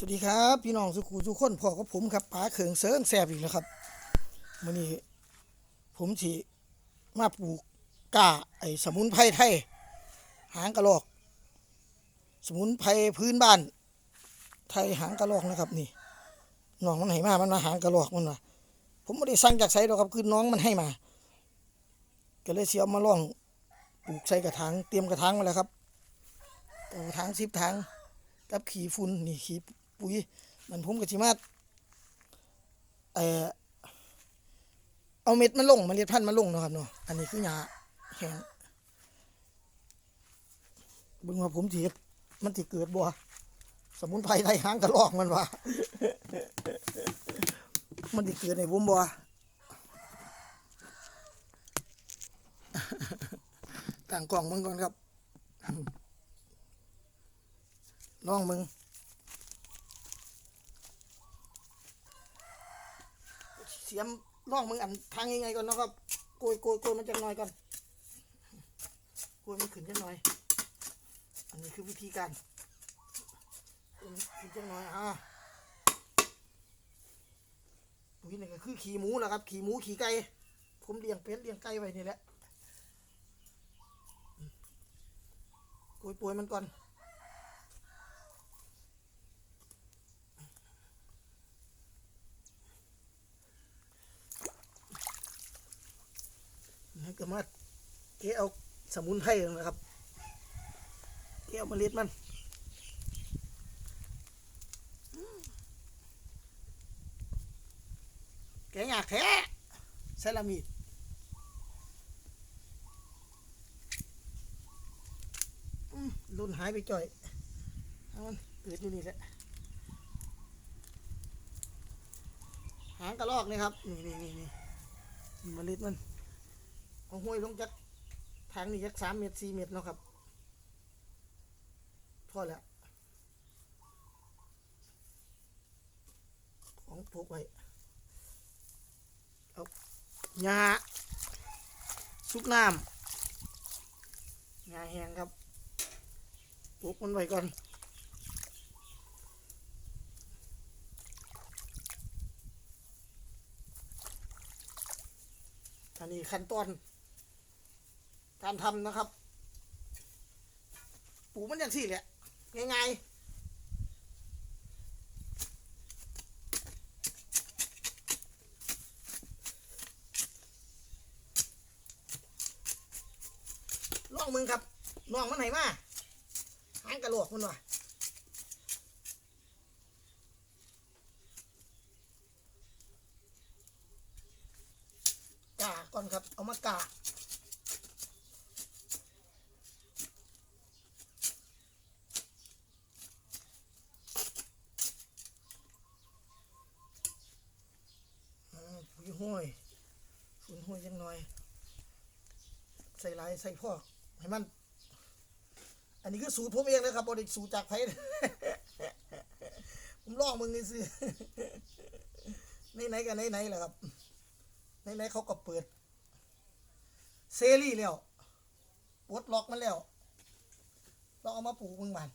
สวัสดีครับพี่น้องสุขูทุกคนพ่อกับผมครับป๋าเขิงเซิงแซบอีกแล้วครับวันนี้ผมสิมาปลูกกาไอสมุนไพรไทย หางกระรอก สมุนไพรพื้นบ้าน ไทยหางกระรอกนะครับ นี่น้องมันให้มามันมาหางกระรอกมันว่าผมไม่ได้สั่งจากไสหรอกครับคือน้องมันให้มา ก็เลยเสียมาล่องปลูกใส่กระถางเตรียมกระถางมาแล้วครับกระถางสิบถางกับขี้ฝุ่นนี่ขี้ ปุ๋ยมันผมกับชิมาเอ่อเอาเม็ดมันลงเมล็ดพันธุ์มันลงเนาะครับเนาะอันนี้คือหญ้าแห้งเบิ่งว่าผมสิเฮ็ดมันสิเกิดบ่สมุนไพรไทยหางกระรอกมันว่า มันสิเกิดในผมบ่ต่างกล่องมึงก่อนครับลองมึง เสี ยมลองมึงอันทางยังไงก่อนนะครับโกยโกยโกยมันจะหน่อยก่อนโกยมันขึ้นจะหน่อย อันนี้คือวิธีการขึ้นจะหน่อยอ่าปุ๋ยนี่ก็คือขี่หมูแหละครับ ขี่หมูขี่ไก่ผมเลี้ยงเป็ดเลี้ยงไก่ไว้นี่แหละโกยโกยมันก่อน แล้วก็มา เกเอาสมุนไพรนะครับเกเอาเมล็ดมันแกะยากแท้ใส่ละมีดลุนหายไปจ่อยมันเกิดอยู่นี่แหละหางกระรอกนี่ครับ นี่นี่นี่นี่เมล็ดมันเอาห้วยลงจาก ทางนี้จากสามเมตรสี่เมตรเนาะครับพอแล้วของปลูกไว้เอาหญ้าซุกน้ำหญ้าแห้งครับปลูกมันไว้ก่อนอันนี้ขั้นตอน การทำนะครับ ปูมันอย่างสี่แหละง่ายๆลองมึงครับลองมันไหนมาหางกระโหลกมันว่ะกาก่อนครับ เอามากา อ่าปุ๋ยห้วยฝุ่นห้วยจังหน่อย ใส่ลายใส่พอกให้มัน อันนี้คือสูตรผมเองนะครับบริสูตรจากไพ่ผมลองมึงนี่สิไหนๆกันไหนๆแหละครับไหนๆเขาก็เปิด เซรีแล้วปลดล็อกมันแล้วลองเอามาปลูกมึงมัน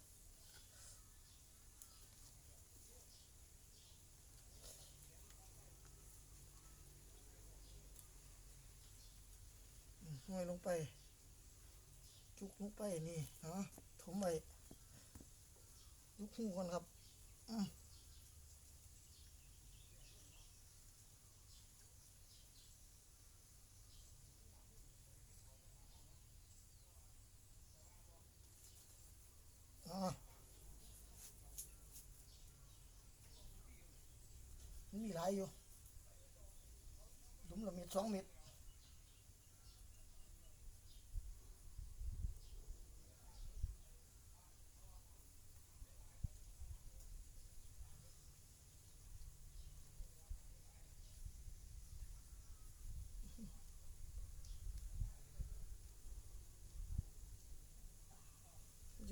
ห้อย ลงไป จุกลงไปนี่เนาะถมไปยุกหูก่อนครับอืมอ่ามันมีหลายอยู่หลุมละเม็ดสองเม็ด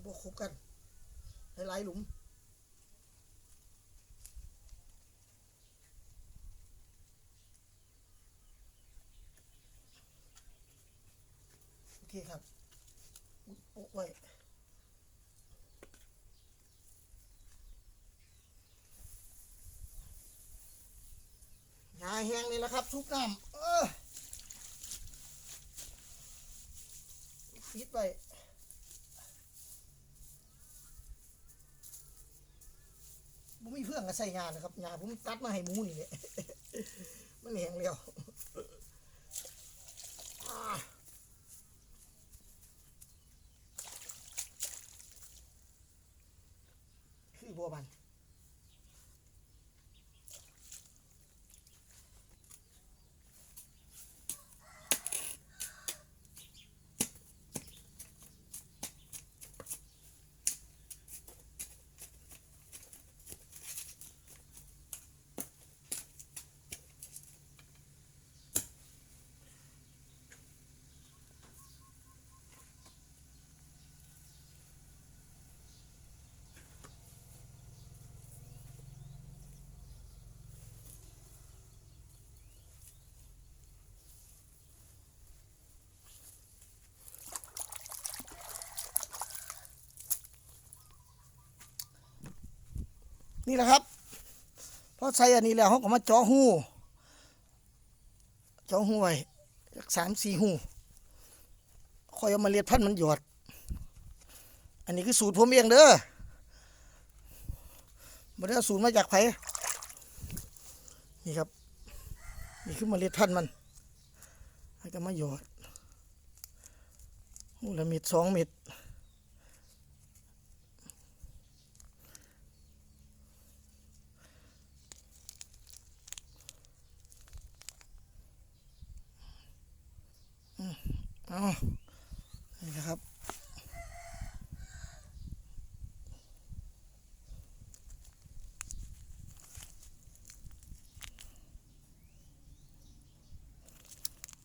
ที่พวกคบกันหลายๆหลุมโอเคครับโอ้ยว้หาแห้งเลยละครับ ทุกน้ำเออฟิตไป ผมมีเพื่อนก็ใส่งานนะครับงานผมตัดมาให้หมูนี่แหละมันแหงแล้วอ่าคือบัวบัน นี่แหละครับพอใส่อันนี้แล้วเขาก็มาจาะหูจาะหูไว้สักสามสี่หูคอยเอามาเลียดพันธุ์มันหยอด อันนี้คือสูตรผมเองเด้อมาได้สูตรมาจากไผนี่ครับ นี่คือเมาเลียดพันธุ์มันให้ก็มาหยอดหูละเม็ดสองเม็ด เอานี่นะครับ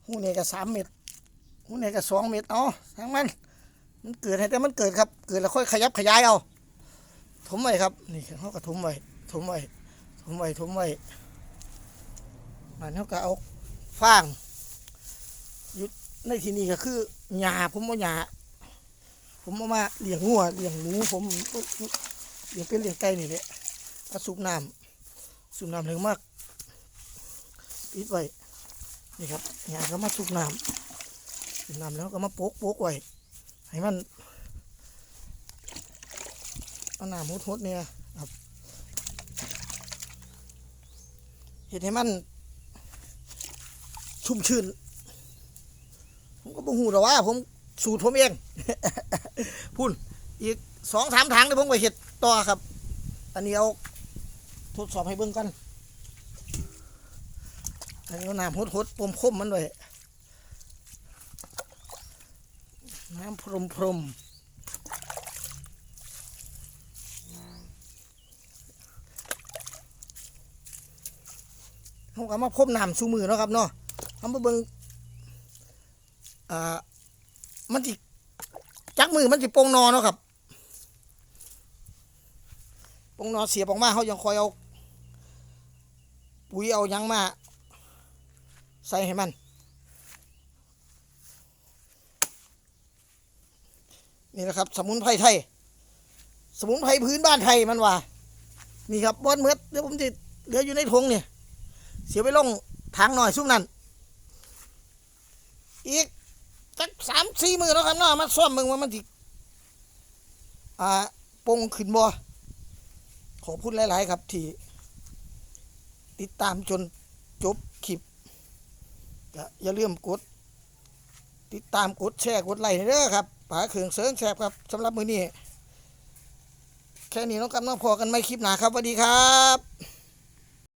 หูเนี่ยก็สามเม็ดหูเนี่ยก็สองเม็ดเอาทั้งมัน มันเกิดให้แต่มันเกิดครับ เกิดแล้วค่อยขยับขยายเอา ถมไว้ครับ นี่เขาก็ถมไว้ ถมไว้ ถมไว้ ถมไว้มันเขาก็เอาฟางยุด ในที่นี้ก็คือหญ้าผมว่าหญ้าผมเอามาเลี้ยงงัวเลี้ยงหมูผมเลี้ยงเป็นเลี้ยงไก่นี่แหละเอาสูบน้ำสูบน้ำแรงมากปิดไว้นี่ครับหญ้าก็มาสูบน้ำสูบน้ำแล้วก็มาโป๊กโป๊กไว้ให้มันเอาน้ำหดๆเนี่ยครับเห็นให้มันชุ่มชื้น ก็บ่หูหรอกว่า ผมสูตรผมเอง พุ่นอีกสองสามถังเดี๋ยวผมไปเห็ดต่อครับ อันนี้เอาทดสอบให้เบิ่งกันอันนี้เอาน้ำหดๆปมคมมันด้วยน้ำพรมพรมเขาก็มาพรมน้ำสูมือเนาะครับเนาะเขามาเบิ่ง อ่ามันจิจักมือมันจิปงนอเนาะครับปงนอเสียบออกมาเขายังคอยเอาปุ๋ยเอายังมา ใส่ให้มัน นี่แหละครับ สมุนไพรไทย สมุนไพรพื้นบ้านไทยมันว่านี่ครับบอนเมือดเดี๋ยวผมจะเหลืออยู่ในถุงเนี่ยเสียไปลงทางหน่อยซุ่มนั้นอีก จักสามสี่มือแล้วครับเนาะมาซ่อมมึงว่ามันติอ่าปงขึ้นบ่ขอพูดหลาย ๆ ครับ ที่ ติดตามจนจบคลิปก็อย่าลืมกด ติดตามกดแชร์กดไลค์เด้อครับป๋าเขืองเสริงแสบครับสำหรับมือนี้แค่นี้น้องกันน้องพอกันไม่คลิปหนาครับสวัสดีครับ